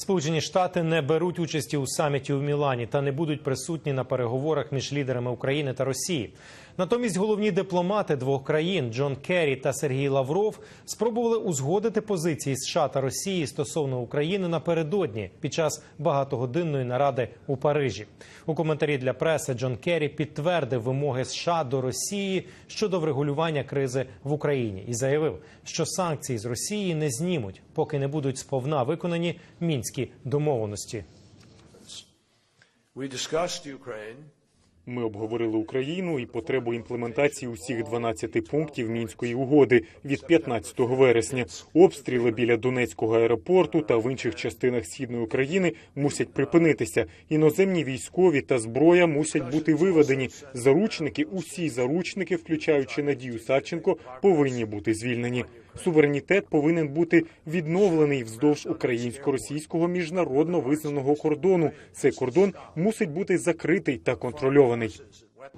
Сполучені Штати не беруть участі у саміті у Мілані та не будуть присутні на переговорах між лідерами України та Росії. Натомість головні дипломати двох країн Джон Керрі та Сергій Лавров спробували узгодити позиції США та Росії стосовно України напередодні під час багатогодинної наради у Парижі. У коментарі для преси Джон Керрі підтвердив вимоги США до Росії щодо врегулювання кризи в Україні і заявив, що санкції з Росії не знімуть, поки не будуть сповна виконані мінські домовленості. Ми обговорили Україну і потребу імплементації усіх 12 пунктів мінської угоди від 15 вересня. Обстріли біля Донецького аеропорту та в інших частинах східної України мусять припинитися. Іноземні військові та зброя мусять бути виведені. Заручники, усі заручники, включаючи Надію Савченко, повинні бути звільнені. Суверенітет повинен бути відновлений вздовж українсько-російського міжнародно визнаного кордону. Цей кордон мусить бути закритий та контрольований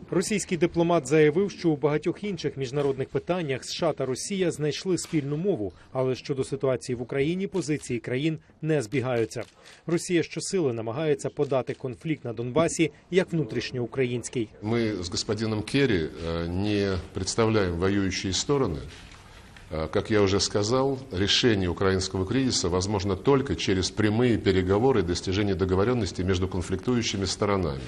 Російський дипломат заявив, що у багатьох інших міжнародних питаннях США та Росія знайшли спільну мову, але щодо ситуації в Україні позиції країн не збігаються. Росія щосили намагається подати конфлікт на Донбасі як внутрішньоукраїнський. Мы с господином Керри э, не представляем воюющие стороны. Э, Как я уже сказал, решение украинского кризиса возможно только через прямые переговоры и достижение договоренности между конфликтующими сторонами.